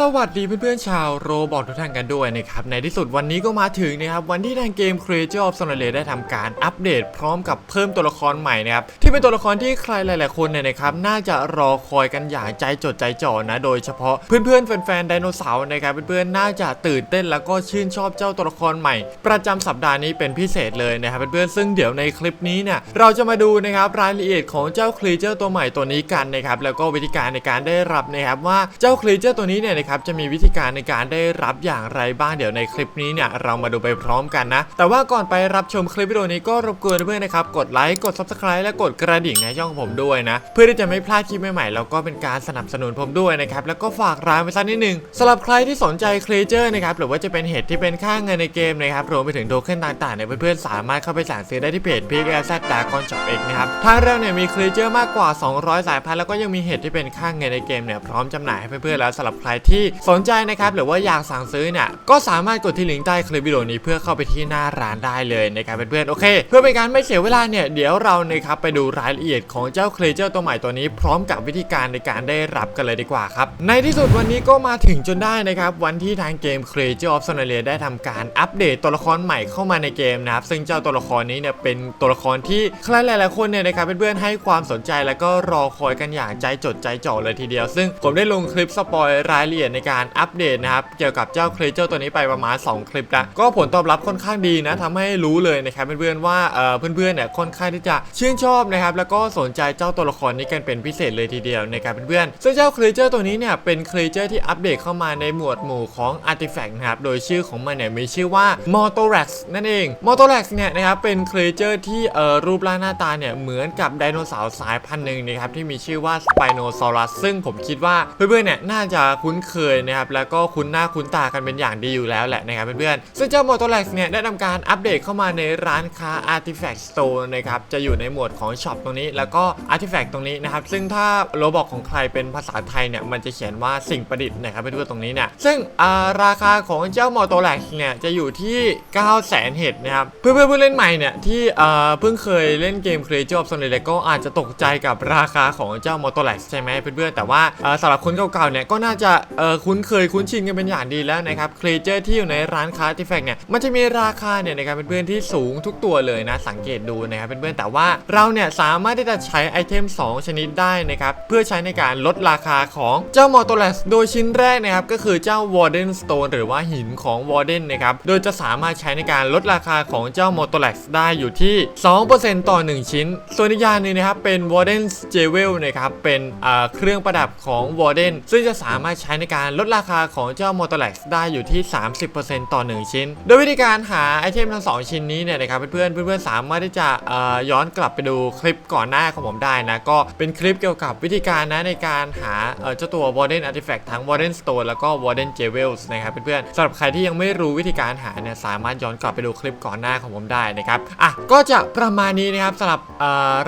สวัสดีเพื่อนๆชาวโรบอททุกท่านกันด้วยนะครับ ในที่สุดวันนี้ก็มาถึงนะครับ วันที่ทางเกม Creature of s o n a l e ได้ทำการอัปเดตพร้อมกับเพิ่มตัวละครใหม่นะครับ ที่เป็นตัวละครที่ใครหลายๆคนเนี่ยนะครับน่าจะรอคอยกันอย่างใจจดใจจ่อนะ โดยเฉพาะเพื่อนๆ แฟนๆไดโนเสาร์นะครับเพื่อนๆน่าจะตื่นเต้นแล้วก็ชื่นชอบเจ้าตัวละครใหม่ ประจำสัปดาห์นี้เป็นพิเศษเลยนะครับเพื่อนๆซึ่งเดี๋ยวในคลิปนี้เนี่ยเราจะมาดูนะครับรายละเอียดของเจ้า Creature ตัวใหม่ตัวนี้กันนะครับแล้วก็วิธีการในการได้รับนะครับว่าเจ้า Creature ตัวนี้เนี่ยนะครับจะมีวิธีการในการได้รับอย่างไรบ้างเดี๋ยวในคลิปนี้เนี่ยเรามาดูไปพร้อมกันนะ แต่ว่าก่อนไปรับชมคลิปวิดีโอนี้ก็รบกวนเพื่อนนะครับกดไลค์กด Subscribe และกดกระดิ่งในช่องของผมด้วยนะ เพื่อที่จะไม่พลาดคลิปใหม่ๆแล้วก็เป็นการสนับสนุนผมด้วยนะครับแล้วก็ฝากร้านไว้สักนิดนึงสำหรับใครที่สนใจ Creature นะครับหรือว่าจะเป็นเหตุที่เป็นค่าเงินในเกมนะครับรวมไปถึงโทเค็นต่างๆเนี่ยเพื่อนๆสามารถเข้าไปสั่งซื้อได้ที่เพจ p i g l z d r a g o n Shop X นะครับทางเราเนี่ยมี Creature มากกว่า 200 สายพันธุ์แล้วก็ยังมีเหตุที่เป็นค่าเงินในเกมเนี่ยพร้อมจำหน่ายให้เพื่อนๆแล้วสำหรับใครทสนใจนะครับหรือว่าอยากสั่งซื้อเนี่ยก็สามารถกดที่ลิงก์ใต้คลิปวิดีโอนี้เพื่อเข้าไปที่หน้าร้านได้เลยนะครับเพื่อนๆโอเค เพื่อเป็นการไม่เสียเวลาเนี่ยเดี๋ยวเรานะครับไปดูรายละเอียดของเจ้า Creature ตัวใหม่ตัวนี้ พร้อมกับวิธีการในการได้รับกันเลยดีกว่าครับในที่สุดวันนี้ก็มาถึงจนได้นะครับวันที่ทางเกม Creature of s o n a l i a ได้ทำการอัปเดตตัวละครใหม่เข้ามาในเกมนะครับซึ่งเจ้าตัวละครนี้เนี่ยเป็นตัวละครที่ใครหลายๆคนเนี่ยนะครับเพื่อนๆให้ความสนใจแล้วก็รอคอยกันอย่างใจจดใจจ่อเลยทีเดียว ซึ่งผมได้ลงคลิปสปอยรายละเอียดในการอัปเดตนะครับเกี่ยวกับเจ้า Creature ตัวนี้ไปประมาณ 2 คลิปแล้วก็ผลตอบรับค่อนข้างดีนะทำให้รู้เลยนะครับเพื่อนๆว่าเพื่อนๆเนี่ยค่อนข้างที่จะชื่นชอบนะครับแล้วก็สนใจเจ้าตัวละครนี้กันเป็นพิเศษเลยทีเดียวนะครับเพื่อนๆซึ่งเจ้า Creature ตัวนี้เนี่ยเป็น Creature ที่อัปเดตเข้ามาในหมวดหมู่ของ Artifact นะครับโดยชื่อของมันเนี่ยมีชื่อว่า Motorax นั่นเอง Motorax เนี่ยนะครับเป็น Creature ที่รูปร่างหน้าตาเนี่ยเหมือนกับไดโนเสาร์สายพันธุ์หนึ่งนะครับที่มีชื่อว่า Spinosaurus ซึ่งผมคิดว่าเพื่อนๆเนี่ยน่าจะคุ้นเคยนะครับแล้วก็คุ้นหน้าคุ้นตากันเป็นอย่างดีอยู่แล้วแหละนะครับเพื่อนๆซึ่งเจ้า Motorax เนี่ยได้ทำการอัปเดตเข้ามาในร้านค้า Artifact Store นะครับจะอยู่ในหมวดของช็อปตรงนี้ แล้วก็ Artifact ตรงนี้นะครับซึ่งถ้าโลบอกของใครเป็นภาษาไทยเนี่ยมันจะเขียนว่าสิ่งประดิษฐ์นะครับเพื่อนๆตรงนี้เนี่ยซึ่งราคาของเจ้า Motorax เนี่ยจะอยู่ที่ 9 0 0 0 0 0เห็ดนะครับเพื่อนๆผู้เล่นใหม่เนี่ยที่เพิ่งเคยเล่นเกม Creature of Stone Age ก็อาจจะตกใจกับราคาของเจ้า Motorax ใช่ไหมเพื่อนๆแต่ว่าสำหรับคนเก่าๆเนี่ยก็น่าจะออคุ้นเคยคุ้นชินกันเป็นอย่างดีแล้วนะครับ Creature ที่อยู่ในร้านค้า Artifact เนี่ยมันจะมีราคาเนี่ยนะครับเป็นเพื่อนที่สูงทุกตัวเลยนะ สังเกตดูนะครับเป็นเพื่อนแต่ว่าเราเนี่ยสามารถที่จะใช้ไอเทม 2 ชนิดได้นะครับเพื่อใช้ในการลดราคาของเจ้า Motorax โดยชิ้นแรกนะครับก็คือเจ้า Warden Stone หรือว่าหินของ Warden นนะครับโดยจะสามารถใช้ในการลดราคาของเจ้า Motorax ได้อยู่ที่ 2%ต่อ 1 ชิ้น ส่วนอีกอย่างนึงนะครับเป็น Warden Jewel นะครับเป็นเครื่องประดับของ Warden ซึ่งจะสามารถใช้ในการลดราคาของเจ้า Motorax ได้อยู่ที่ 30%ต่อ 1 ชิ้น โดยวิธีการหาไอเทมทั้ง 2 ชิ้นนี้เนี่ยนะครับเพื่อนๆเพื่อนๆสามารถที่จะย้อนกลับไปดูคลิปก่อนหน้าของผมได้นะ ก็เป็นคลิปเกี่ยวกับวิธีการนะในการหาเจ้าตัว Warden Artifact ทั้ง Warden Stone แล้วก็ Warden Jewels นะครับเพื่อนๆสำหรับใครที่ยังไม่รู้วิธีการหาเนี่ยสามารถย้อนกลับไปดูคลิปก่อนหน้าของผมได้นะครับอะก็จะประมาณนี้นะครับสำหรับ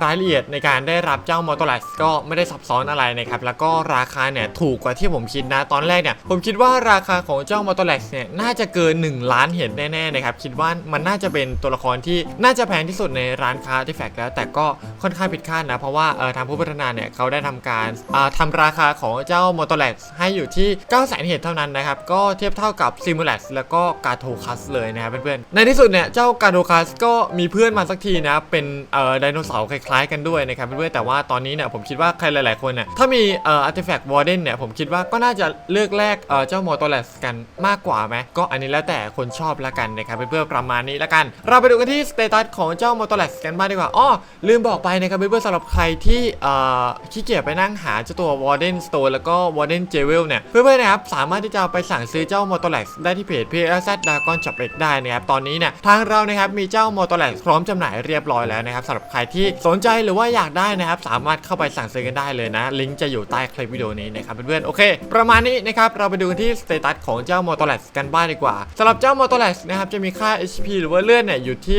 รายละเอียดในการได้รับเจ้า Motorax ก็ไม่ได้ซับซ้อนอะไรนะครับแล้วก็ราคาเนี่ยถูกกว่าที่ผมคิดนะตอนแรกเนี่ยผมคิดว่าราคาของเจ้า Motorax เนี่ยน่าจะเกิน 1 ล้านเห็นแน่ๆนะครับคิดว่ามันน่าจะเป็นตัวละครที่น่าจะแพงที่สุดในร้านค้า Artifact แล้ว แต่ก็ค่อนข้างผิดคาดนะเพราะว่าเออทางผู้พัฒนาเนี่ยเขาได้ทำการอ่าทำราคาของเจ้า Motorax ให้อยู่ที่9 0 0 0 0 0เห็นเท่านั้นนะครับก็เทียบเท่ากับ Simulax แล้วก็ g a t o c u s เลยนะครับเพื่อนๆในที่สุดเนี่ยเจ้า g a t o c u s ก็มีเพื่อนมาสักทีนะเป็นเอ่ไดโนเสาร์คล้ายๆกันด้วยนะครับเพื่อนๆแต่ว่าตอนนี้เนี่ยผมคิดว่าใครหลายๆคนเนี่ยถ้ามีเอ่อ Artifact Warden เนี่ยผมคิดว่าก็น่าจะเลือกแลกเจ้า Motorax กันมากกว่าไหมก็อันนี้แล้วแต่คนชอบละกันนะครับเพื่อนๆประมาณนี้ละกัน เราไปดูกันที่สเตตัสของเจ้า Motorax กันบ้างดีกว่าอ้อลืมบอกไปนะครับเพื่อนๆสำหรับใครที่ขี้เกียจไปนั่งหาเจ้าตัว Warden Stone แล้วก็ Warden Jewel เนี่ยเพื่อนๆนะครับสามารถที่จะไปสั่งซื้อเจ้า Motorax ได้ที่เพจ PLZ Dragon Shop X ได้นะครับตอนนี้เนี่ยทางเรานะครับมีเจ้า Motorax พร้อมจำหน่ายเรียบร้อยแล้วนะครับสำหรับใครที่สนใจหรือว่าอยากได้นะครับสามารถเข้าไปสั่งซื้อกันได้เลยนะลิงก์จะอยู่ใต้คลิปวิดีโอนี้นะครับเพื่อนๆโอเค ประมาณนี้นะครับเราไปดูกันที่สเตตัสของเจ้า Motorax กันบ้างดีกว่าสำหรับเจ้า Motorax นะครับจะมีค่า HP หรือว่าเลือดเนี่ยอยู่ที่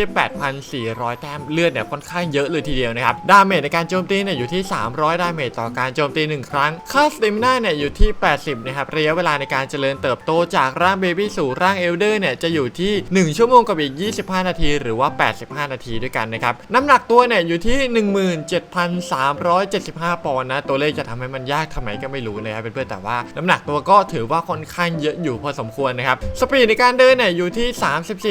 8,400 แต้มเลือดเนี่ยค่อนข้างเยอะเลยทีเดียวนะครับดาเมจในการโจมตีเนี่ยอยู่ที่ 300 ดาเมจต่อการโจมตี 1 ครั้ง ค่าสเตมิน่าเนี่ยอยู่ที่ 80 นะครับระยะเวลาในการเจริญเติบโตจากร่างเบบี้สู่ร่างเอลเดอร์เนี่ยจะอยู่ที่ 1 ชั่วโมงกับอีก 25 นาที หรือว่า 85 นาทีด้วยกันนะครับน้ำหนักตัวเนี่ยอยู่ที่ 17,375 ปอนด์นะตัวเลขจะทำให้มันยากทำไมก็ไม่รู้นะครับเพื่อนๆแต่ว่าน้ำหนักนักตัวก็ถือว่าค่อนข้างเยอะอยู่พอสมควรนะครับสปีดในการเดินเนี่ยอยู่ที่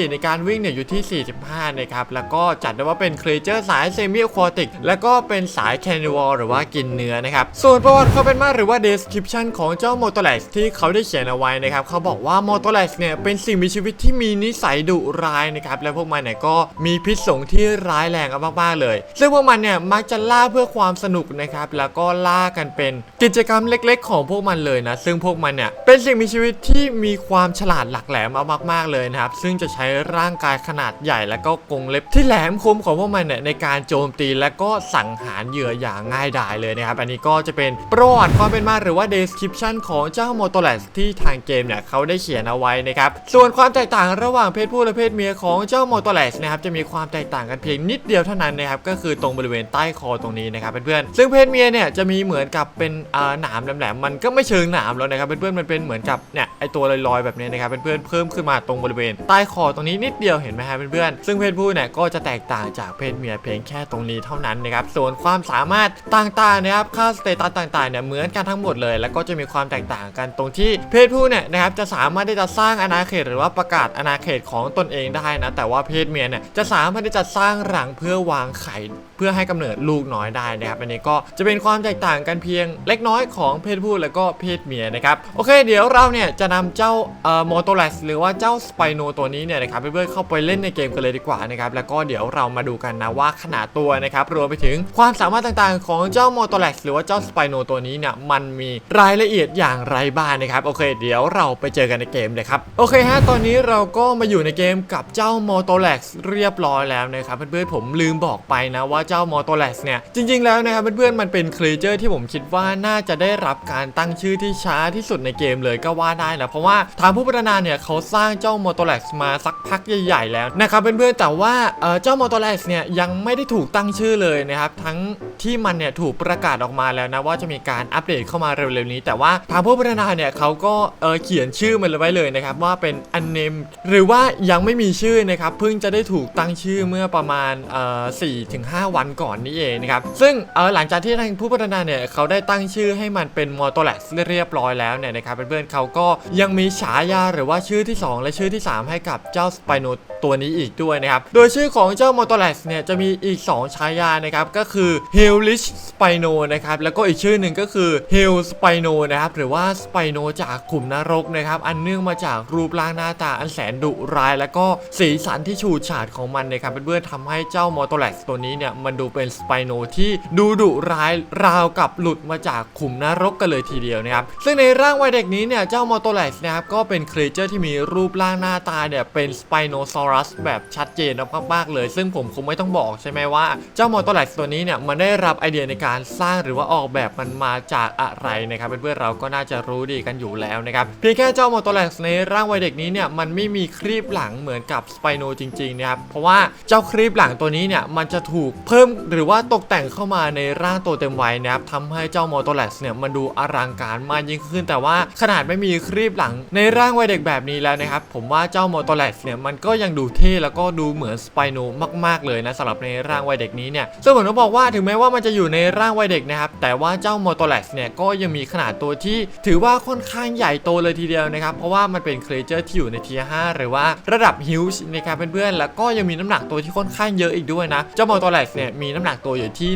34 ในการวิ่งเนี่ยอยู่ที่ 45 นะครับแล้วก็จัดได้ว่าเป็นครีเจอร์สายเซมิอควอติกแล้วก็เป็นสายแคนิวอลหรือว่ากินเนื้อนะครับส่วนประวัติควาเป็นมาหรือว่า description ของเจ้าโมโต l ลสที่เขาได้เขียนเอาไว้นะครับเขาบอกว่าโมโต l ลสเนี่ยเป็นสิ่งมีชีวิตที่มีนิสัยดุร้ายนะครับและพวกมันเนี่ยก็มีพิษสงที่ร้ายแรงมากๆเลย ซึ่งพวกมันเนี่ยมักจะล่าเพื่อความสนุกนะครับแล้วก็ล่ากันเป็นกิจกรรมเล็ก ๆ ของพวกมันเลยนะซึ่งงพวกมันเนี่ยเป็นสิ่งมีชีวิตที่มีความฉลาดหลักแหลมเอามากๆเลยนะครับ ซึ่งจะใช้ร่างกายขนาดใหญ่แล้วก็กรงเล็บที่แหลมคมของพวกมันเนี่ยในการโจมตีและก็สังหารเหยื่ออย่างง่ายดายเลยนะครับ อันนี้ก็จะเป็นประวัติความเป็นมาหรือว่า description ของเจ้าโมโต l ลสที่ทางเกมเนี่ยเขาได้เขียนเอาไว้นะครับ ส่วนความแตกต่างระหว่างเพศผู้และเพศเมียของเจ้าโมโต l ลสนะครับจะมีความแตกต่างกันเพียงนิดเดียวเท่านั้นนะครับก็คือตรงบริเวณใต้คอตรงนี้นะครับเพื่อนๆซึ่งเพศเมียเนี่ยจะมีเหมือนกับเป็นหนามแหลมๆมันก็ไม่เชิงหนามแล้วนะครับเพื่อนๆมันเป็นเหมือนกับเนี่ยไอตัวลอยๆแบบนี้นะครับเพื่อนๆเพิ่มขึ้นมาตรงบริเวณ ใต้คอตรงนี้นิดเดียวเห็นไหมครับเพื่อนๆซึ่งเพศผู้เนี่ยก็จะแตกต่างจากเพศเมียเพียงแค่ตรงนี้เท่านั้นนะครับส่วนความสามารถต่างๆนะครับค่าสเตตัสต่างๆเนี่ยเหมือนกันทั้งหมดเลย แล้วก็จะมีความแตกต่างกันตรงที่เพศผู้เนี่ยนะครับจะสามารถที่จะสร้างอาณาเขตหรือว่าประกาศอาณาเขตของตนเองได้นะแต่ว่าเพศเมียเนี่ยจะสามารถที่จะสร้างรังเพื่อวางไข่เพื่อให้กำเนิดลูกน้อยได้นะครับอันนี้ก็จะเป็นความแตกต่างกันเพียงเล็กน้อยของเพศผู้แล้วก็เพศเมียนะครับโอเค เดี๋ยวเราเนี่ยจะนำเจ้าเอ่อโมโตเลสหรือว่าเจ้าสไปโนตัวนี้เนี่ยนะครับเพื่อนๆเข้าไปเล่นในเกมกันเลยดีกว่านะครับแล้วก็เดี๋ยวเรามาดูกันนะว่าขนาดตัวนะครับรวมไปถึงความสามารถต่างๆ ของเจ้าโมโตเลสหรือว่าเจ้าสไปโนตัวนี้เนี่ยมันมีรายละเอียดอย่างไรบ้างนะครับโอเค เดี๋ยวเราไปเจอกันในเกมเลยครับโอเคฮะตอนนี้เราก็มาอยู่ในเกมกับเจ้าโมโตเลสเรียบร้อยแล้วนะครับเพื่อนๆผมลืมบอกไปนะว่าเจ้าโมโตเลสเนี่ยจริง ๆแล้วนะครับเพื่อนๆมันเป็นครีเจอร์ที่ผมคิดว่าน่าจะได้รับการตั้งชื่อที่ช้าที่สุดในเกมเลยก็ว่าได้นะเพราะว่าทางผู้พัฒนาเนี่ยเขาสร้างเจ้าโมโตเลสมาสักพักใหญ่ ๆ แล้วนะครับเพื่อนๆแต่ว่าเออเจ้าโมโตเลสเนี่ยยังไม่ได้ถูกตั้งชื่อเลยนะครับทั้งที่มันเนี่ยถูกประกาศออกมาแล้วนะว่าจะมีการอัปเดตเข้ามาเร็วๆนี้ แต่ว่าทางผู้พัฒนาเนี่ยเขาก็เออเขียนชื่อมันไว้เลยนะครับว่าเป็นอันเนมหรือว่ายังไม่มีชื่อนะครับเพิ่งจะได้ถูกตั้งชื่อเมื่อประมาณเออสี่ถึงห้าวันก่อนนี้เองนะครับซึ่งเออหลังจากที่ทางผู้พัฒนาเนี่ยเขาได้ตั้งชื่อให้มันเป็นมอโตเลสเรียบร้อยแล้วเนี่ยนะครับเพื่อนๆเขาก็ยังมีฉายาหรือว่าชื่อที่ 2 และชื่อที่ 3 ให้กับเจ้าสไปโนตัวนี้อีกด้วยนะครับ โดยชื่อของเจ้ามอโตเลสเนี่ยจะมีอีก 2 ฉายานะครับก็คือ h e l l i s h Spino นะครับแล้วก็อีกชื่อหนึ่งก็คือ Hell Spino นะครับหรือว่า Spino จากขุมนรกนะครับอันเนื่องมาจากรูปร่างหน้าตาอันแสนดุร้าย แล้วก็สีสันที่ฉูดฉาดของมันนะครับเพื่อนๆทำให้เจ้ามอโตเลสตัวนี้เนี่ยมันดูเป็นสไปโนที่ดูดุร้ายราวกับหลุดมาจากขุมนรกกันเลยทีเดียวนะครับซึ่งในในร่างวัยเด็กนี้เนี่ย เจ้ามอโตเลสนะครับ ก็เป็นครีเจอร์ที่มีรูปร่างหน้าตาเนี่ย เป็นสไปโนซอรัสแบบชัดเจนมากๆเลย ซึ่งผมคงไม่ต้องบอกใช่ไหมว่า เจ้ามอโตเลสตัวนี้เนี่ย มันได้รับไอเดียในการสร้างหรือว่าออกแบบมันมาจากอะไรนะครับเพื่อนๆเราก็น่าจะรู้ดีกันอยู่แล้วนะครับเพียงแค่เจ้ามอโตเลสในร่างวัยเด็กนี้เนี่ยมันไม่มีครีบหลังเหมือนกับสไปโนจริงๆนะครับเพราะว่าเจ้าครีบหลังตัวนี้เนี่ยมันจะถูกเพิ่มหรือว่าตกแต่งเข้ามาในร่างตัวเต็มวัยนะครับทำให้เจ้ามอโตเลสเนี่ยมันดูอลังการมากยิ่งขึ้น แต่ว่าขนาดไม่มีครีบหลังในร่างวัยเด็กแบบนี้แล้วนะครับ ผมว่าเจ้าโมโตเลสเนี่ยมันก็ยังดูเท่แล้วก็ดูเหมือนสไปโนมากๆเลยนะสำหรับในร่างวัยเด็กนี้เนี่ยซึ่งผมต้องบอกว่าถึงแม้ว่ามันจะอยู่ในร่างวัยเด็กนะครับแต่ว่าเจ้าโมโตเลสเนี่ยก็ยังมีขนาดตัวที่ถือว่าค่อนข้างใหญ่โตเลยทีเดียวนะครับเพราะว่ามันเป็นเครเจอร์ที่อยู่ในเทีย5หรือว่าระดับฮิวช์นะครับเพื่อนๆแล้วก็ยังมีน้ำหนักตัวที่ค่อนข้างเยอะอีกด้วยนะเจ้าโมโตเลสเนี่ยมีน้ำหนักตัวอยู่ที่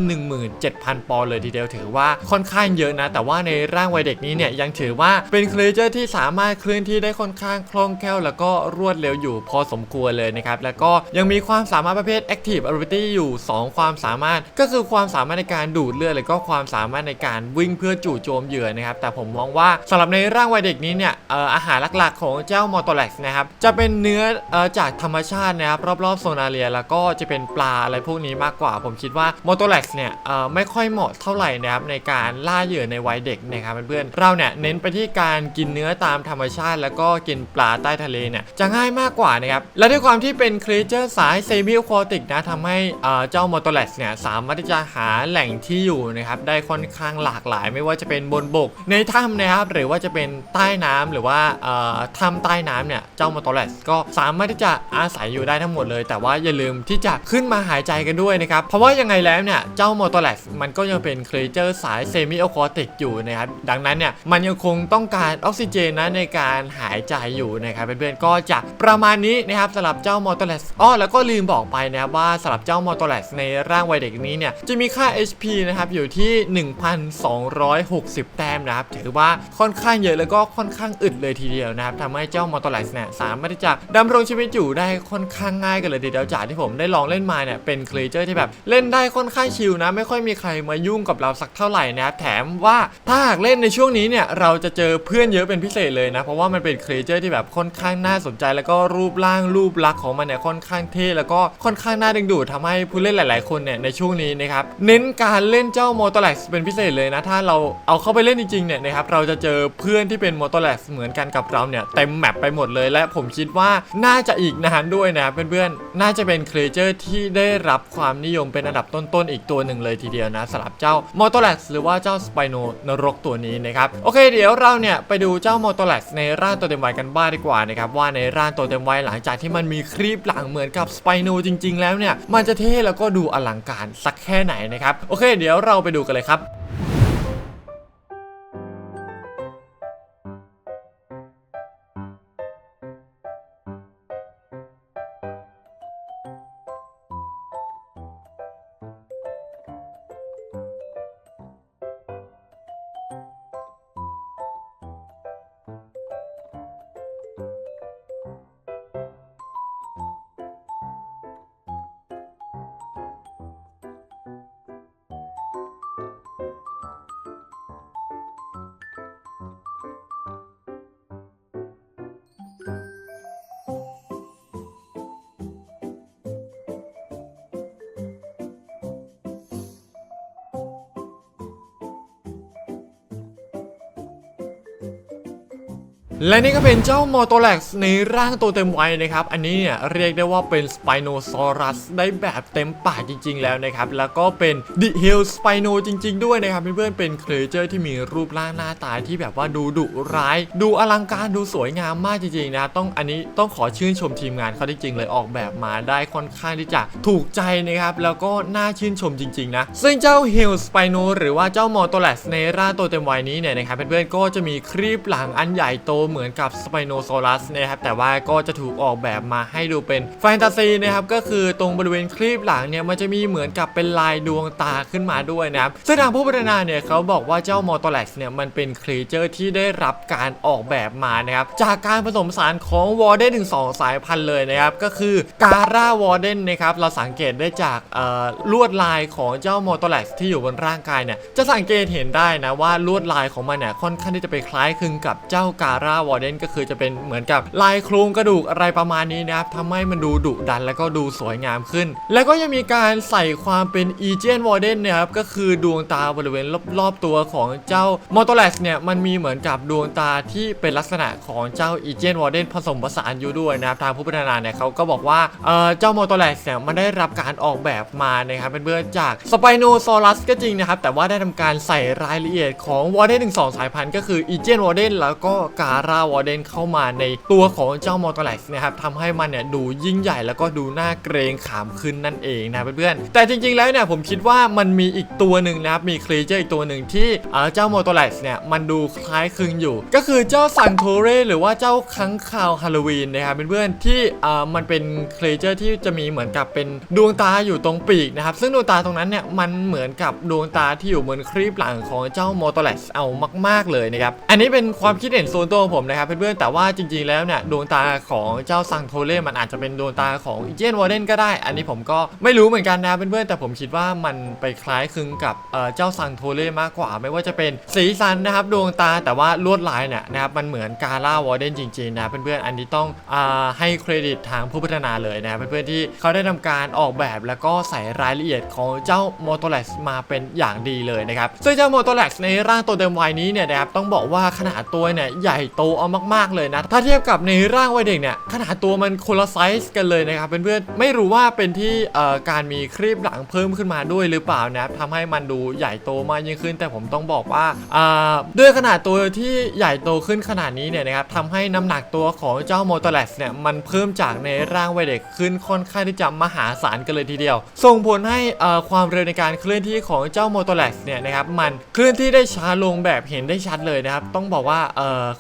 17,000 ปอนด์เลยทีเดียวถือว่าค่อนข้างเยอะนะ แต่ว่าในร่างวัยเด็กนี้เนี่ยยังถือว่าเป็นครีเจอร์ที่สามารถเคลื่อนที่ได้ค่อนข้างคล่องแคล่วแล้วก็รวดเร็วอยู่พอสมควรเลยนะครับ แล้วก็ยังมีความสามารถประเภท Active Ability อยู่ 2 ความสามารถก็คือความสามารถในการดูดเลือดแล้วก็ความสามารถในการวิ่งเพื่อจู่โจมเหยื่อนะครับ แต่ผมมองว่าสำหรับในร่างวัยเด็กนี้เนี่ยอออาหารหลักๆ ของเจ้ามอโตเล็กซ์นะครับจะเป็นเนื้อออจากธรรมชาตินะครับรอบๆโซนาเรีย แล้วก็จะเป็นปลาอะไรพวกนี้มากกว่า ผมคิดว่ามอโตเล็กซ์เนี่ยไม่ค่อยเหมาะเท่าไหร่นะครับในการล่าเหยื่อในวัยเด็กนะครับเพื่อนๆเราเนี่ยเน้นไปที่การกินเนื้อตามธรรมชาติ แล้วก็กินปลาใต้ทะเลเนี่ยจะง่ายมากกว่านะครับและด้วยความที่เป็นครีเจอร์สายเซมิควอติกนะทำให้เอ่อเจ้ามอตเล็กซ์เนี่ยสามารถที่จะหาแหล่งที่อยู่นะครับได้ค่อนข้างหลากหลาย ไม่ว่าจะเป็นบนบกในถ้ำนะครับหรือว่าจะเป็นใต้น้ำหรือว่าอ่อถ้ำใต้น้ำเนี่ยเจ้ามอโตเลสก็สามารถที่จะอาศัยอยู่ได้ทั้งหมดเลย แต่ว่าอย่าลืมที่จะขึ้นมาหายใจกันด้วยนะครับเพราะว่ายังไงแล้วเนี่ยเจ้ามอโตเลสมันก็ยังเป็นครีเจอร์สายเซมิอควอติกอยู่นะครับดังนั้นเนี่ยมันมันยังคงต้องการออกซิเจนนะในการหายใจอยู่นะครับเพื่อนๆก็จะประมาณนี้นะครับสำหรับเจ้ามอเตอร์เลสอ้อแล้วก็ลืมบอกไปนะครับว่าสำหรับเจ้ามอเตอร์เลสในร่างวัยเด็กนี้เนี่ยจะมีค่า HP นะครับอยู่ที่ 1,260 แต้มนะครับถือว่าค่อนข้างเยอะแล้วก็ค่อนข้างอึดเลยทีเดียวนะครับทำให้เจ้ามอเตอร์เลสเนี่ยสามารถที่จะดำรงชีวิตอยู่ได้ค่อนข้างง่ายกันเลยทีเดียวจากที่ผมได้ลองเล่นมาเนี่ยเป็นครีเจอร์ที่แบบเล่นได้ค่อนข้างชิลนะ ไม่ค่อยมีใครมายุ่งกับเราสักเท่าไหร่นะครับแถมว่าถ้าหากเล่นในช่วงนี้เนี่ยเราจะเจอเพื่อนเยอะเป็นพิเศษเลยนะ เพราะว่ามันเป็นครีเจอร์ที่แบบค่อนข้างน่าสนใจ แล้วก็รูปร่างรูปลักษณ์ของมันเนี่ยค่อนข้างเท่แล้วก็ค่อนข้างน่าดึงดูดทำให้ผู้เล่นหลาย ๆ คนเนี่ยในช่วงนี้นะครับเน้นการเล่นเจ้ามอเตอร์แลกเป็นพิเศษเลยนะ ถ้าเราเอาเข้าไปเล่นจริง ๆ เนี่ยนะครับเราจะเจอเพื่อนที่เป็นมอเตอร์แลกเหมือนกันกับเราเนี่ยเต็มแมปไปหมดเลย และผมคิดว่าน่าจะอีกนานด้วยนะเพื่อนๆน่าจะเป็นครีเจอร์ที่ได้รับความนิยมเป็นอันดับต้น ๆ อีกตัวหนึ่งเลยทีเดียวนะสำหรับเจ้ามอเตอร์แลกหรือว่าเจ้าสไปโนนรกตัวนี้นะครับโอเคเดี๋ยวเราเนี่ยไปดูเจ้ามอเตอร์แลกในร่างตัวเต็มวัยกันบ้างดีกว่านะครับว่าในร่างตัวเต็มวัยหลังจากที่มันมีครีปหลังเหมือนกับสไปโนจริง ๆ แล้วเนี่ยมันจะเท่แล้วก็ดูอลังการสักแค่ไหนนะครับโอเค เดี๋ยวเราไปดูกันเลยครับ และนี่ก็เป็นเจ้ามอโตแล็กในร่างตัวเต็มวัยนะครับ อันนี้เนี่ยเรียกได้ว่าเป็นสไปโนซอรัสได้แบบเต็มปากจริง ๆ แล้วนะครับ แล้วก็เป็นดิเฮลสไปโนจริง ๆ ด้วยนะครับเพื่อนๆเป็นเครเจอร์ที่มีรูปร่างหน้าตาที่แบบว่าดูดุร้าย ดูอลังการดูสวยงามมากจริงๆนะต้องอันนี้ต้องขอชื่นชมทีมงานเขาจริงๆเลยออกแบบมาได้ค่อนข้างที่จะถูกใจนะครับแล้วก็น่าชื่นชมจริงๆนะซึ่งเจ้าเฮลสไปโนหรือว่าเจ้ามอโตแล็กในร่างตัวเต็มวัยนี้เนี่ยนะครับเพื่อนๆก็จะมีครีบหลังอันใหญ่โตเหมือนกับสไปโนซอรัสนะครับแต่ว่าก็จะถูกออกแบบมาให้ดูเป็นแฟนตาซีนะครับก็คือตรงบริเวณครีบหลังเนี่ยมันจะมีเหมือนกับเป็นลายดวงตาขึ้นมาด้วยนะครับซึ่งทางผู้พัฒนาเนี่ยเขาบอกว่าเจ้ามอโตแล็กซ์เนี่ยมันเป็นครีเจอร์ที่ได้รับการออกแบบมานะครับจากการผสมสารของวอร์เดนถึง 2 สายพันธุ์เลยนะครับก็คือการ่าวอร์เดนนะครับเราสังเกตได้จากลวดลายของเจ้ามอโตแล็กซ์ที่อยู่บนร่างกายเนี่ยจะสังเกตเห็นได้นะว่าลวดลายของมันเนี่ยค่อนข้างที่จะไปคล้ายคลึงกับเจ้าการ่าวอร์เดนก็คือจะเป็นเหมือนกับลายโครงกระดูกอะไรประมาณนี้นะครับทำให้มันดูดุดันแล้วก็ดูสวยงามขึ้น แล้วก็ยังมีการใส่ความเป็นอีเจนวอร์เดนนะครับก็คือดวงตาบริเวณรอบๆตัวของเจ้ามอตแล็กเนี่ยมันมีเหมือนกับดวงตาที่เป็นลักษณะของเจ้าอีเจนวอร์เดนผสมผสานอยู่ด้วยนะครับทางผู้พัฒนาเนี่ยเขาก็บอกว่าเออเจ้ามอตแล็กเนี่ยมันได้รับการออกแบบมานะครับเป็นเบื้องจากสไปโนซอรัสก็จริงนะครับแต่ว่าได้ทำการใส่รายละเอียดของวอร์เดนถึงสองสายพันธุ์ก็คืออีเจนวอร์เดนแล้วก็การาวอร์เดนเข้ามาในตัวของเจ้ามอโตแล็กนะครับทำให้มันเนี่ยดูยิ่งใหญ่แล้วก็ดูน่าเกรงขามขึ้นนั่นเองนะเพื่อนๆแต่จริงๆแล้วเนี่ยผมคิดว่ามันมีอีกตัวหนึ่งนะครับมีครีเจอร์อีกตัวหนึ่งที่เออเจ้ามอโตแล็กเนี่ยมันดูคล้ายคลึงอยู่ ก็คือเจ้าซังโทเรหรือว่าเจ้าค้างคาวฮาโลวีนนะครับเพื่อนๆที่เออมันเป็นครีเจอร์ที่จะมีเหมือนกับเป็นดวงตาอยู่ตรงปีกนะครับซึ่งดวงตาตรงนั้นเนี่ยมันเหมือนกับดวงตาที่อยู่บนครีบหลังของเจ้ามอโตแล็กเอามาก ๆเลยนะครับอันนี้เป็นความคิดเห็นส่วนตัวของผมนะครับเพื่อนๆแต่ว่าจริงๆแล้วเนี่ยดวงตาของเจ้าซังโทเร่มันอาจจะเป็นดวงตาของอีเจนวอร์เดนก็ได้ อันนี้ผมก็ไม่รู้เหมือนกันนะเพื่อนๆแต่ผมคิดว่ามันไปคล้ายคลึงกับเเจ้าซังโทเร่มากกว่า ไม่ว่าจะเป็นสีสันนะครับดวงตาแต่ว่าลวดลายเนี่ยนะครับมันเหมือนกาล่าวอร์เดนจริงๆนะเพื่อนๆอันนี้ต้องอให้เครดิตทางผู้พัฒนาเลยนะเพื่อนๆที่เขาได้ทำการออกแบบแล้วก็ใส่รายละเอียดของเจ้าโมโตแล็กมาเป็นอย่างดีเลยนะครับซึ่งเจ้าโมโตแล็กในร่างตัวเดิมวัยนี้เนี่ยนะครับต้องบอกว่าขนาดตัวเนี่ยใหญ่โตเอามากๆเลยนะ ถ้าเทียบกับในร่างวัยเด็กเนี่ยขนาดตัวมันคนละไซส์กันเลยนะครับเพื่อนๆไม่รู้ว่าเป็นที่การมีครีบหลังเพิ่มขึ้นมาด้วยหรือเปล่านะครับทำให้มันดูใหญ่โตมากยิ่งขึ้น แต่ผมต้องบอกว่าด้วยขนาดตัวที่ใหญ่โตขึ้นขนาดนี้เนี่ยนะครับทำให้น้ำหนักตัวของเจ้าโมโตแลสเนี่ยมันเพิ่มจากในร่างวัยเด็กขึ้นค่อนข้างที่จะมหาศาลกันเลยทีเดียว ส่งผลให้ความเร็วในการเคลื่อนที่ของเจ้าโมโตแลสเนี่ยนะครับมันเคลื่อนที่ได้ช้าลงแบบเห็นได้ชัดเลยนะครับต้องบอกว่า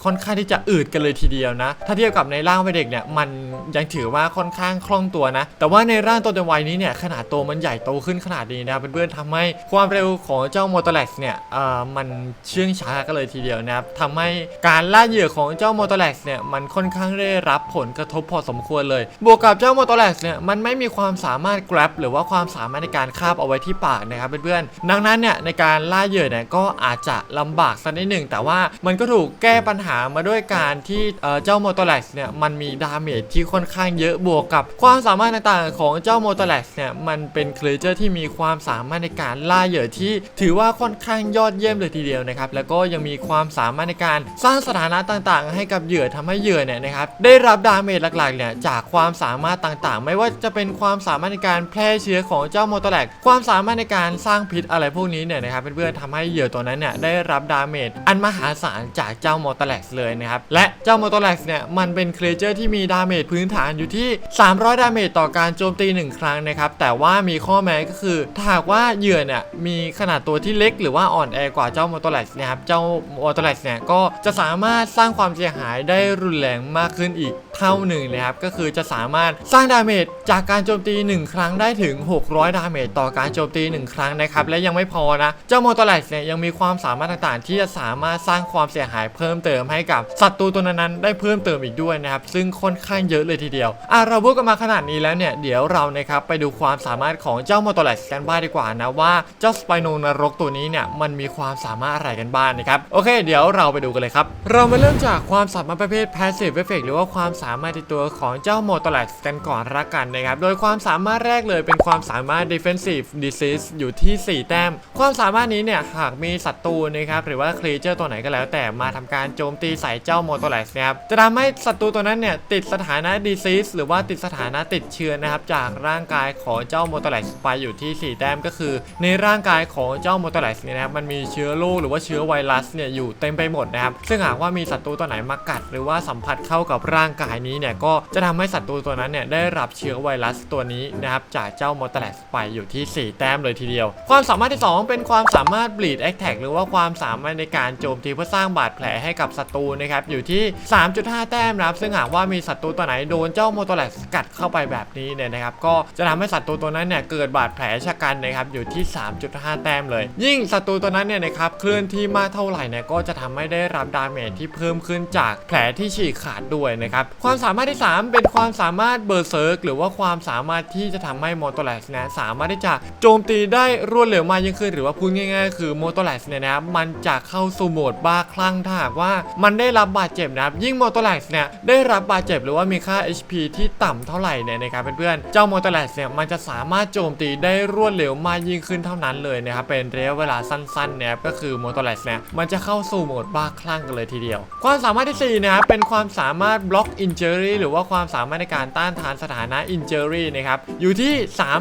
ค่อนข้างที่จะอืดกันเลยทีเดียวนะ ถ้าเทียบกับในร่างวัยเด็กเนี่ยมันยังถือว่าค่อนข้างคล่องตัวนะ แต่ว่าในร่างตัวเต็มวัยนี้เนี่ยขนาดตัวมันใหญ่โตขึ้นขนาดนี้นะครับเพื่อนๆทำให้ความเร็วของเจ้าโมโตแลสเนี่ยเอ่อมันเชื่องช้ากันเลยทีเดียวนะครับทำให้การล่าเหยื่อของเจ้าโมโตแลสเนี่ยมันค่อนข้างได้รับผลกระทบพอสมควรเลย บวกกับเจ้าโมโตแลสเนี่ยมันไม่มีความสามารถ grab หรือว่าความสามารถในการคาบเอาไว้ที่ปากนะครับเพื่อนๆดังนั้นเนี่ยในการล่าเหยื่อเนี่ยก็อาจจะลำบากสักนิดหนึ่งแต่ว่ามันก็ถูกแก้ปัญหามาด้วยการที่เจ้าโมโตแลสเนี่ยมันมีดาเมจที่ค่อนข้างเยอะบวกกับ ความสามารถต่างๆของเจ้าโมโตแลสเนี่ยมันเป็นครีเจอร์ที่มีความสามารถในการล่าเหยื่อที่ ถือว่าค่อนข้างยอดเยี่ยมเลยทีเดียวนะครับแล้วก็ยังมีความสามารถในการสร้างสถานะต่างๆ ให้กับเหยื่อทำให้เหยื่อเนี่ยนะครับได้รับดาเมจหลักๆเนี่ยจากความสามารถต่างๆ ไม่ว่าจะเป็นความสามารถในการแพร่เชื้อของเจ้าโมโตแลกความสามารถในการสร้างพิษอะไรพวกนี้เนี่ยนะครับเพื่อนๆทำให้เหยื่อตัวนั้นเนี่ยได้รับดาเมจอันมหาศาลจากเจ้าโมโตแลกเลยนะครับ และเจ้าโมโตแล็กเนี่ย มันเป็นครีเจอร์ที่มีดาเมจพื้นฐานอยู่ที่ 300 ดาเมจต่อการโจมตี 1 ครั้งนะครับ แต่ว่ามีข้อแม้ก็คือถ้าหากว่าเหยื่อเนี่ย มีขนาดตัวที่เล็กหรือว่าอ่อนแอกว่าเจ้าโมโตแล็กนะครับ เจ้าโมโตแล็กเนี่ยก็จะสามารถสร้างความเสียหายได้รุนแรงมากขึ้นอีกเท่าหนึ่งเลยครับ ก็คือจะสามารถสร้างดาเมจจากการโจมตี 1 ครั้งได้ถึง 600 ดาเมจต่อการโจมตี 1 ครั้งนะครับ และยังไม่พอนะ เจ้าโมโตแล็กเนี่ยยังมีความสามารถต่างๆ ที่จะสามารถสร้างความเสียหายเพิ่มเติมให้กับศัตรูตัวนั้นๆได้เพิ่มเติมอีกด้วยนะครับซึ่งค่อนข้างเยอะเลยทีเดียวอะเราพูดกันมาขนาดนี้แล้วเนี่ยเดี๋ยวเรานะครับไปดูความสามารถของเจ้าโมโตแลกกันบ้างดีกว่านะว่าเจ้าสไปโนนรกตัวนี้เนี่ยมันมีความสามารถอะไรกันบ้างนะครับโอเคเดี๋ยวเราไปดูกันเลยครับเรามาเริ่มจากความสามารถประเภท passive effect หรือว่าความสามารถในตัวของเจ้าโมโตแลกกันก่อนละกันนะครับโดยความสามารถแรกเลยเป็นความสามารถ defensive disease อยู่ที่ 4 แต้ม ความสามารถนี้เนี่ยหากมีศัตรูนะครับหรือว่าครีเจอร์ตัวไหนก็แล้วแต่มาทำการโจมตีใส่เจ้าโมโตแลกนะครับจะทำให้ศัตรูตัวนั้นเนี่ยติดสถานะ disease หรือว่าติดสถานะติดเชื้อนะครับจากร่างกายของเจ้าโมโตแลกไปอยู่ที่ 4 แต้มก็คือ ในร่างกายของเจ้าโมโตแลกเนี่ยนะครับมันมีเชื้อโรคหรือว่าเชื้อไวรัสเนี่ยอยู่เต็มไปหมดนะครับซึ่งหากว่ามีศัตรูตัวไหนมากัด หรือว่าสัมผัสเข้ากับร่างกายนี้เนี่ยก็จะทำให้ศัตรูตัวนั้นเนี่ยได้รับเชื้อไวรัสตัวนี้นะครับจากเจ้าโมโตแลกไปอยู่ที่ 4 แต้มเลยทีเดียว ความสามารถที่ 2 เป็นความสามารถ bleed attack หรือว่าความสามารถในการโจมตีเพื่อสร้างบาดแผลให้กับศัตรูนะครับอยู่ที่ 3.5 แต้มนะครับซึ่งหากว่ามีศัตรูตัวไหนโดนเจ้าโมโตแลกกัดเข้าไปแบบนี้เนี่ยนะครับก็จะทำให้ศัตรูตัวนั้นเนี่ยเกิดบาดแผลชะกันนะครับอยู่ที่ 3.5 แต้มเลย ยิ่งศัตรูตัวนั้นเนี่ยนะครับเคลื่อนที่มากเท่าไหร่เนี่ยก็จะทำให้ได้รับดาเมจที่เพิ่มขึ้นจากแผลที่ฉีกขาดด้วยนะครับความสามารถที่ 3 เป็นความสามารถเบอร์เซิร์กหรือว่าความสามารถที่จะทำให้โมโตแลกเนี่ยสามารถที่จะโจมตีได้รวดเร็วมากยิ่งขึ้น หรือว่าพูดง่าย ๆ คือโมโตแลกเนี่ยนะครับมันจะเข้าสู่โหมดบ้าคลั่งถ้าหากว่ามันได้ได้รับบาดเจ็บนะครับยิ่งโมโตแลกเนี่ยได้รับบาดเจ็บหรือว่ามีค่า HP ที่ต่ำเท่าไหร่เนี่ยนะครับเพื่อนๆเจ้าโมโตแลกเนี่ยมันจะสามารถโจมตีได้รวดเร็วมากยิ่งขึ้นเท่านั้นเลยนะครับเป็นระยะเวลาสั้นๆเนี่ยก็คือโมโตแลกเนี่ยมันจะเข้าสู่โหมดบ้าคลั่งกันเลยทีเดียว ความสามารถที่สี่นะครับเป็นความสามารถบล็อกอินเจอรี่หรือว่าความสามารถในการต้านทานสถานะอินเจอรี่นะครับอยู่ที่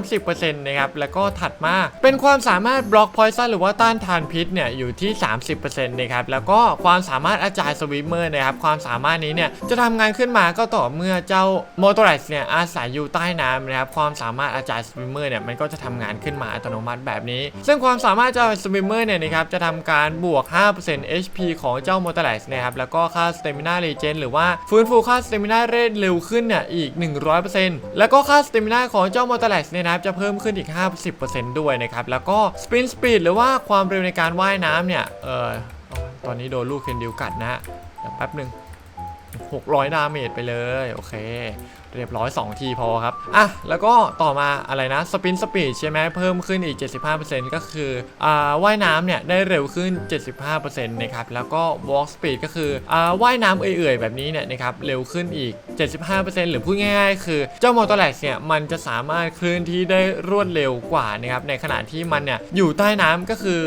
30%นะครับแล้วก็ถัดมาเป็นความสามารถบล็อกพอยซันหรือว่าต้านทานพิษเนี่ยอยู่ที่ 30%นะครับแล้วก็ความสามารถอาจายสวิมเมอร์นะครับความสามารถนี้เนี่ยจะทำงานขึ้นมาก็ต่อเมื่อเจ้าโมโตแลกเนี่ยอาศัยอยู่ใต้น้ำนะครับความสามารถอาจายสวิมเมอร์เนี่ยมันก็จะทำงานขึ้นมาอัตโนมัติแบบนี้ ซึ่งความสามารถเจ้าสวิมเมอร์เนี่ยนะครับจะทำการบวก 5% HP ของเจ้าโมโตแลกนะครับแล้วก็ค่าสเตมินาเรเจนหรือว่าฟื้นฟูค่าสเตมินาเรทเร็วขึ้นเนี่ยอีก 100%แล้วก็ค่าสเตมินาของเจ้าโมโตแลกเนี่ยนะครับจะเพิ่มขึ้นอีก 50%ด้วยนะครับแล้วก็สปินสปีดหรือว่าความเร็วในการว่ายน้ำเนี่ยเออตอนนี้โดนลูกเคนดิวกัดนะฮะ แป๊บหนึ่ง600 ดาเมจไปเลย โอเคเรียบร้อย 2 ทีพอครับ อะ แล้วก็ต่อมาอะไรนะสปินสปีดใช่ไหมเพิ่มขึ้นอีก 75%ก็คืออ่าว่ายน้ำเนี่ยได้เร็วขึ้น 75%นะครับ แล้วก็ walk speed ก็คืออ่าว่ายน้ำเอื่อยๆ แบบนี้เนี่ยนะครับเร็วขึ้นอีก 75%หรือพูดง่ายๆ คือเจ้ามอเตอร์แลกเนี่ยมันจะสามารถเคลื่อนที่ได้รวดเร็วกว่านะครับในขณะที่มันเนี่ยอยู่ใต้น้ำก็คือ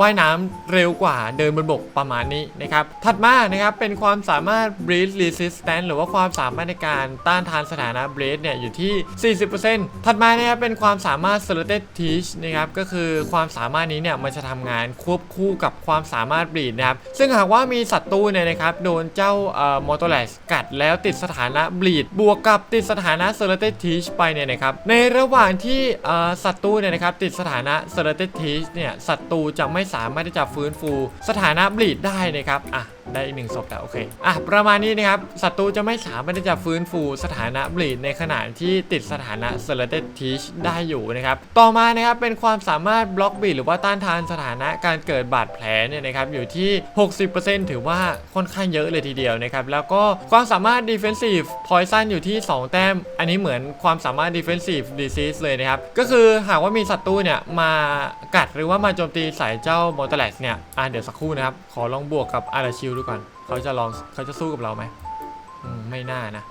ว่ายน้ำเร็วกว่าเดินบนบกประมาณนี้นะครับถัดมานะครับเป็นความสามารถ breathe resistance หรือว่าความสามารถในการต้านทานสถานะ breathe เนี่ยอยู่ที่ 40%ถัดมานะครับเป็นความสามารถ selected teach นะครับก็คือความสามารถนี้เนี่ยมันจะทำงานควบคู่กับความสามารถ bleed นะครับซึ่งหากว่ามีศัตรูเนี่ยนะครับโดนเจ้ามอเตอร์แลกกัดแล้วติดสถานะ bleed บวกกับติดสถานะ selected teach ไปเนี่ยนะครับในระหว่างที่เอ่อศัตรูเนี่ยนะครับติดสถานะ selected teach เนี่ยศัตรูจะไม่สามารถที่จะฟื้นฟูสถานะ bleed ได้นะครับอะ ได้อีกหนึ่งศพแต่โอเคอะประมาณนี้นะครับศัตรูจะไม่สามารถที่จะฟื้นฟูสถานะบลีดในขณะที่ติดสถานะ s e l e c t e d Teach ได้อยู่นะครับต่อมานะครับเป็นความสามารถบล็อกบีดหรือว่าต้านทานสถานะการเกิดบาดแผลเนี่ยนะครับอยู่ที่ 60%ถือว่าค่อนข้างเยอะเลยทีเดียวนะครับแล้วก็ความสามารถ Defensive Poison อยู่ที่ 2 แต้ม อันนี้เหมือนความสามารถ Defensive Disease เลยนะครับก็คือหากว่ามีศัตรูเนี่ยมากัดหรือว่ามาโจมตีใส่เจ้ามอเตอร์แลกเนี่ยอะเดี๋ยวสักครู่นะครับขอลองบวกกับอาราชิลดูก่อนเขาจะลองเขาจะสู้กับเราไหมไม่น่านะ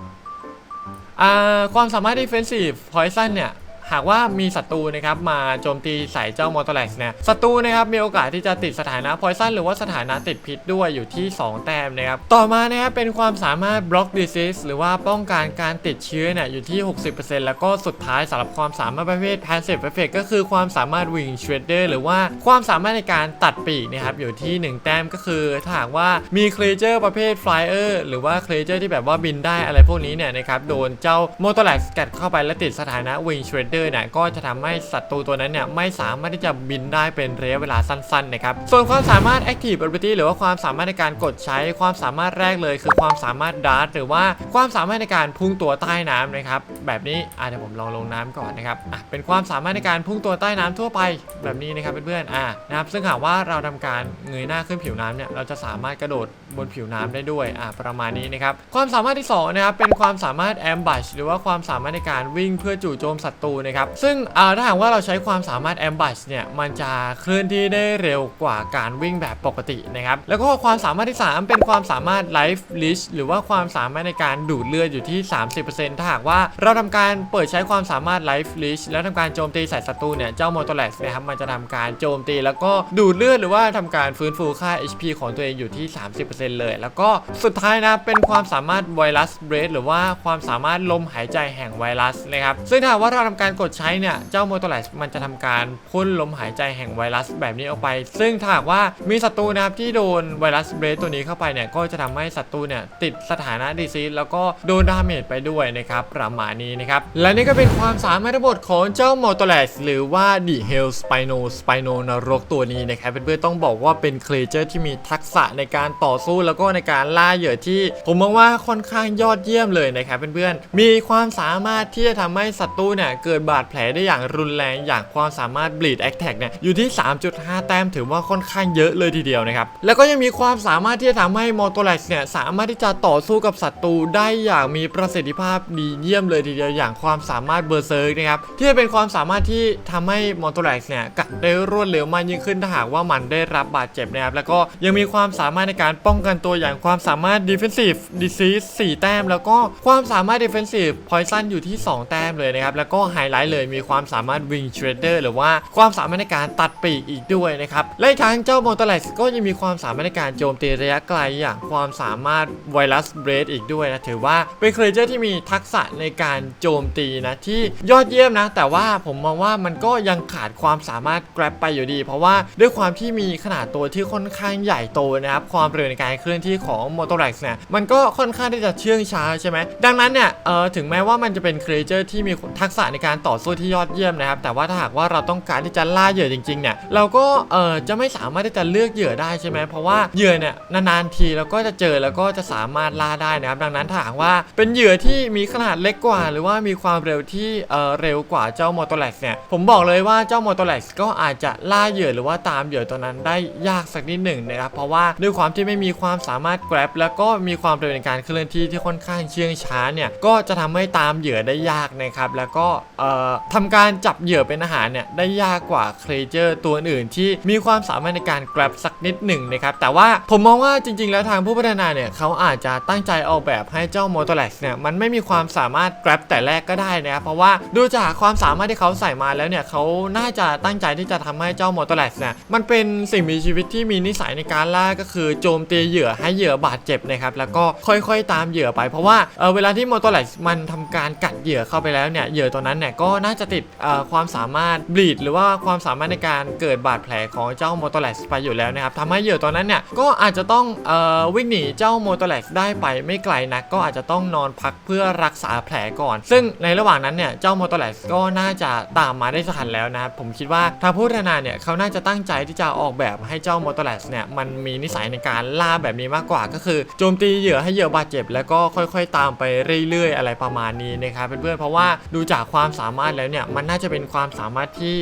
อ่า ความสามารถ defensive poison เนี่ย หากว่ามีศัตรูนะครับมาโจมตีใส่เจ้ามอเตอร์แลกเนี่ยศัตรูนะครับมีโอกาสที่จะติดสถานะ poison หรือว่าสถานะติดพิษด้วยอยู่ที่ 2 แต้มนะครับต่อมานะครับเป็นความสามารถ block disease หรือว่าป้องกันการติดเชื้อเนี่ยอยู่ที่ 60%แล้วก็สุดท้ายสำหรับความสามารถประเภท passive effect ก็คือความสามารถ wing shredder หรือว่าความสามารถในการตัดปีกนะครับอยู่ที่ 1 แต้มก็คือถ้าหากว่ามี creature ประเภท flyer หรือว่า creature ที่แบบว่าบินได้อะไรพวกนี้เนี่ยนะครับโดนเจ้า m o t o r a x กัดเข้าไปและติดสถานะ wing shredder เนี่ยก็จะทำให้ศัตรูตัวนั้นเนี่ยไม่สามารถที่จะบินได้เป็นระยะเวลาสั้นๆนะครับส่วนความสามารถ active ability หรือว่าความสามารถในการกดใช้ความสามารถแรกเลย คือความสามารถ dart หรือว่าความสามารถในการพุ่งตัวใต้น้ำนะครับแบบนี้อะเดี๋ยวผมลองลงน้ำก่อนนะครับอะเป็นความสามารถในการพุ่งตัวใต้น้ำทั่วไปแบบนี้นะครับเพื่อนๆอะนะครับซึ่งหากว่าเราทำการเงยหน้าขึ้นผิวน้ำเนี่ยเราจะสามารถกระโดดบนผิวน้ำได้ด้วยอะประมาณนี้นะครับความสามารถที่สองนะครับเป็นความสามารถ ambush หรือว่าความสามารถในการวิ่งเพื่อจู่โจมศัตรูนะครับซึ่งอ่าถ้าหากว่าเราใช้ความสามารถ ambush เนี่ยมันจะเคลื่อนที่ได้เร็วกว่าการวิ่งแบบปกตินะครับแล้วก็ความสามารถที่ 3 เป็นความสามารถ life leash หรือว่าความสามารถในการดูดเลือดอยู่ที่ 30%ถ้าหากว่าเราทำการเปิดใช้ความสามารถ life leash แล้วทำการโจมตีใส่ศัตรูเนี่ยเจ้า m o t o r a x นะครับมันจะทำการโจมตี แล้วก็ดูดเลือดหรือว่าทำการฟื้นฟูค่า HP ของตัวเองอยู่ที่ 30%เลย แล้วก็สุดท้ายนะเป็นความสามารถไวรัสเบรดหรือว่าความสามารถลมหายใจแห่งไวรัสนะครับซึ่งถ้าว่าเราทำการกดใช้เนี่ยเจ้า m o t o r a x มันจะทำการพ่นลมหายใจแห่งไวรัสแบบนี้ออกไป ซึ่งถ้าหากว่ามีศัตรูนะครับที่โดนไวรัสเบรดตัวนี้เข้าไปเนี่ยก็จะทำให้ศัตรูเนี่ยติดสถานะดีซีแล้วก็โดนดาเมจไปด้วยนะครับประมาณนี้นะครับและนี่ก็เป็นความสามารถทั้งหมดของเจ้า m o t o r a x หรือว่า The Hell Spino Spino นรกตัวนี้นะครับเพื่อนๆต้องบอกว่าเป็นเคลเจอร์ที่มีทักษะในการต่อสู้ แล้วก็ในการล่าเหยื่อที่ ผมมองว่าค่อนข้างยอดเยี่ยมเลยนะครับเพื่อนๆ มีความสามารถที่จะทำให้ศัตรูเนี่ยเกิดบาดแผลได้อย่างรุนแรงอย่างความสามารถ bleed attack เนี่ยอยู่ที่ 3.5 แต้มถือว่าค่อนข้างเยอะเลยทีเดียวนะครับ แล้วก็ยังมีความสามารถที่จะทำให้ m o t o r a x เนี่ยสามารถที่จะต่อสู้กับศัตรูได้อย่างมีประสิทธิภาพดีเยี่ยมเลยทีเดียวอย่างความสามารถเบอร์เซิร์กนะครับที่เป็นความสามารถที่ทำให้ m o t o r a x เนี่ยกัดได้รวดเร็วมากยิ่งขึ้นถ้าหากว่ามันได้รับบาดเจ็บนะครับแล้วก็ยังมีความสามารถในการป้องกันตัวอย่างความสามารถ defensive disease 4 แต้ม แล้วก็ความสามารถ defensive poison อยู่ที่ 2 แต้มเลยนะครับ แล้วก็ไฮไลท์เลยมีความสามารถ wing shredder หรือว่าความสามารถในการตัดปีกอีกด้วยนะครับ และอีกทั้งเจ้า m o t o r a x ก็ยังมีความสามารถในการโจมตีระยะไกลอย่างความสามารถไวรัสเบรดอีกด้วยนะถือว่าเป็นเครเจอร์ที่มีทักษะในการโจมตีนะที่ยอดเยี่ยมนะ แต่ว่าผมมองว่ามันก็ยังขาดความสามารถ grab ไปอยู่ดี เพราะว่าด้วยความที่มีขนาดตัวที่ค่อนข้างใหญ่โตนะครับความเร็วในการเคลื่อนที่ของ m o t o r a x เนี่ยมันก็ค่อนข้างที่จะเชื่องช้าใช่ไหมดังนั้นเนี่ยเออถึงแม้ว่ามันจะเป็นครีเจอร์ที่มีทักษะในการต่อสู้ที่ยอดเยี่ยมนะครับแต่ว่าถ้าหากว่าเราต้องการที่จะล่าเหยื่อจริงๆเนี่ยเราก็เออจะไม่สามารถที่จะเลือกเหยื่อได้ใช่ไหมเพราะว่าเหยื่อเนี่ยนานๆทีเราก็จะเจอแล้วก็จะสามารถล่าได้นะครับดังนั้นถ้าหากว่าเป็นเหยื่อที่มีขนาดเล็กกว่า หรือว่ามีความเร็วที่เออเร็วกว่าเจ้ามอเตอร์แลกเนี่ยผมบอกเลยว่าเจ้ามอเตอร์แลกก็อาจจะล่าเหยื่อหรือว่าตามเหยื่อตัวนั้นได้ยากสักนิดหนึ่งนะครับเพราะว่าด้วยความที่ไม่มีความสามารถ grab แล้วก็มีความเร็วในการเคลื่อนที่ที่ค่อนข้างเชื่องช้าเนี่ยก็จะทำให้ตามเหยื่อได้ยากนะครับแล้วก็เอ่อทำการจับเหยื่อเป็นอาหารเนี่ยได้ยากกว่าเครเจอร์ตัวอื่นที่มีความสามารถในการ grab สักนิดหนึ่งนะครับแต่ว่าผมมองว่าจริง ๆ แล้วทางผู้พัฒนาเนี่ยเขาอาจจะตั้งใจออกแบบให้เจ้า m o t o r x เนี่ยมันไม่มีความสามารถ grab แต่แรกก็ได้นะครับเพราะว่าดูจากความสามารถที่เขาใส่มาแล้วเนี่ยเขาน่าจะตั้งใจที่จะทำให้เจ้า m o t o r x เนี่ยมันเป็นสิ่งมีชีวิตที่มีนิสัยในการล่าก็คือโจมตีเหยื่อให้เหยื่อบาดเจ็บนะครับแล้วก็ค่อยๆตามเหยื่อไป เพราะว่าเออเวลาที่ m o t o r x มันทำการกัดเหยื่อเข้าไปแล้วเนี่ยเหยื่อตัวนั้นเนี่ยก็น่าจะติดความสามารถบลีดหรือว่าความสามารถในการเกิดบาดแผลของเจ้า m o t o r x ไปอยู่แล้วนะครับทำให้เหยื่อตัวนั้นเนี่ยก็อาจจะต้องออวิ่งหนีเจ้า m o t o r x ได้ไปไม่ไกลนักก็อาจจะต้องนอนพักเพื่อรักษาแผลก่อน ซึ่งในระหว่างนั้นเนี่ยเจ้า m o t o r x ก็น่าจะตามมาได้ทันแล้วนะครับผมคิดว่าทางผู้พัฒนาเนี่ยเขาน่าจะตั้งใจที่จะออกแบบให้เจ้า m o t o r x เนี่ยมันมีนิสัยในการล่าแบบนี้มากกว่าก็คือโจมตีเหยื่อให้เหยื่อบาดเจ็บ แล้วก็ค่อยๆ ตามไปเรื่อย ๆ อะไรประมาณนี้นะครับเพื่อนๆเพราะว่าดูจากความสามารถแล้วเนี่ยมันน่าจะเป็นความสามารถที่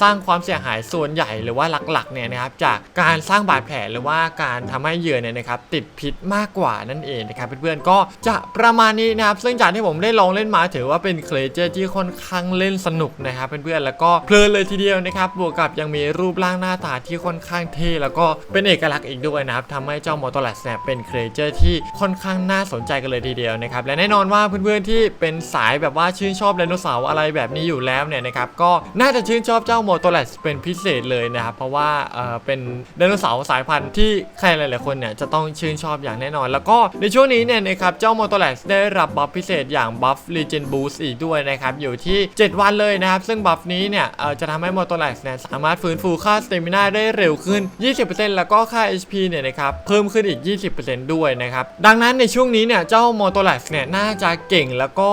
สร้างความเสียหายส่วนใหญ่หรือว่าหลักๆเนี่ยนะครับจากการสร้างบาดแผลหรือว่าการทำให้เหยื่อเนี่ยนะครับติดพิษมากกว่านั่นเองนะครับเพื่อนๆก็จะประมาณนี้นะครับซึ่งจากที่ผมได้ลองเล่นมาถือว่าเป็นเคลเจอร์ที่ค่อนข้างเล่นสนุกนะครับเพื่อนๆแล้วก็เพลินเลยทีเดียวนะครับบวกกับยังมีรูปร่างหน้าตาที่ค่อนข้างเท่แล้วก็เป็นเอกลักษณ์อีกด้วยนะครับทำให้เจ้ามอเตอร์แลสเนี่ยเป็นเคลเจอร์ที่ค่อนข้างน่าสนใจกันเลยทีเดียวนะครับและแน่นอนว่าเพื่อนๆที่เป็นสายแบบว่าชื่นชอบไดโนเสาร์อะไรแบบนี้อยู่แล้วเนี่ยนะครับก็น่าจะชื่นชอบเจ้าโมโตแลสเป็นพิเศษเลยนะครับเพราะว่าเอ่อเป็นไดโนเสาร์สายพันธุ์ที่ใครหลายๆคนเนี่ยจะต้องชื่นชอบอย่างแน่นอน แล้วก็ในช่วงนี้เนี่ยนะครับเจ้าโมโตแลสได้รับบัฟพิเศษอย่างบัฟ Regen Boost อีกด้วยนะครับอยู่ที่ 7 วันเลยนะครับซึ่งบัฟนี้เนี่ยเอ่อจะทำให้โมโตแลสเนี่ยสามารถฟื้นฟูค่าสเตมินาได้เร็วขึ้น 20%แล้วก็ค่า HP เนี่ยนะครับเพิ่มขึ้นอีก 20%ด้วยนะครับ ดังนั้นในช่วงนี้เนี่ยเจ้าโมโตแลสเนี่ยน่าจะเก่งแล้วก็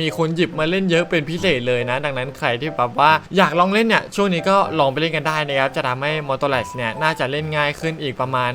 มีคนหยิบมาเล่นเยอะเป็นพิเศษเลยนะ ดังนั้นใครที่แบบว่าอยากลองเล่นเนี่ยช่วงนี้ก็ลองไปเล่นกันได้นะครับจะทำให้โมโตแลสเนี่ยน่าจะเล่นง่ายขึ้นอีกประมาณ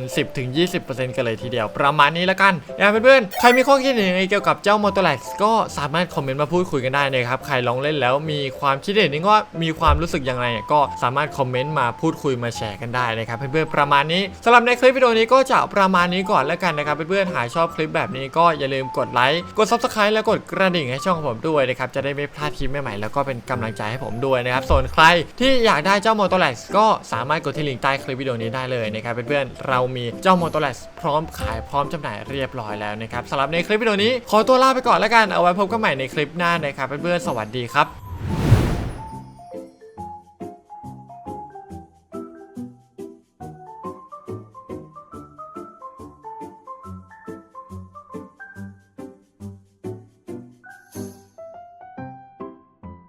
10-20%กันเลยทีเดียว ประมาณนี้ละกันนะเพื่อนๆใครมีข้อคิดเห็นยังไงเกี่ยวกับเจ้าโมโตแลสก็สามารถคอมเมนต์มาพูดคุยกันได้นะครับใครลองเล่นแล้วมีความคิดเห็นนี่ก็มีความรู้สึกยังไงก็สามารถคอมเมนต์มาพูดคุยมาแชร์กันได้นะครับเพื่อนๆประมาณนี้สำหรับในคลิปวิดีโอนี้ก็จะประมาณนี้ก่อนแล้วกันนะครับเพื่อนๆหากชอบคลิปแบบนี้ก็อย่าลืมกดไลค์กด subscribe และกดกระดิ่งให้ช่องของผมด้วยนะครับจะได้ไม่พลาดคลิปใหม่ๆแล้วก็เป็นกำลังใจให้ผมด้วยนะครับส่วนใครที่อยากได้เจ้าโมโตแลสก็สามารถกดที่ลิงก์ใต้คลิปวิดีโอนี้ได้เลยนะครับเพื่อนๆเรามีเจ้าโมโตแลสพร้อมขายพร้อมจำหน่ายเรียบร้อยแล้วนะครับสำหรับในคลิปวิดีโอนี้ขอตัวลาไปก่อนแล้วกันเอาไว้พบกันใหม่ในคลิปหน้านะครับเพื่อนๆสวัสดีครับ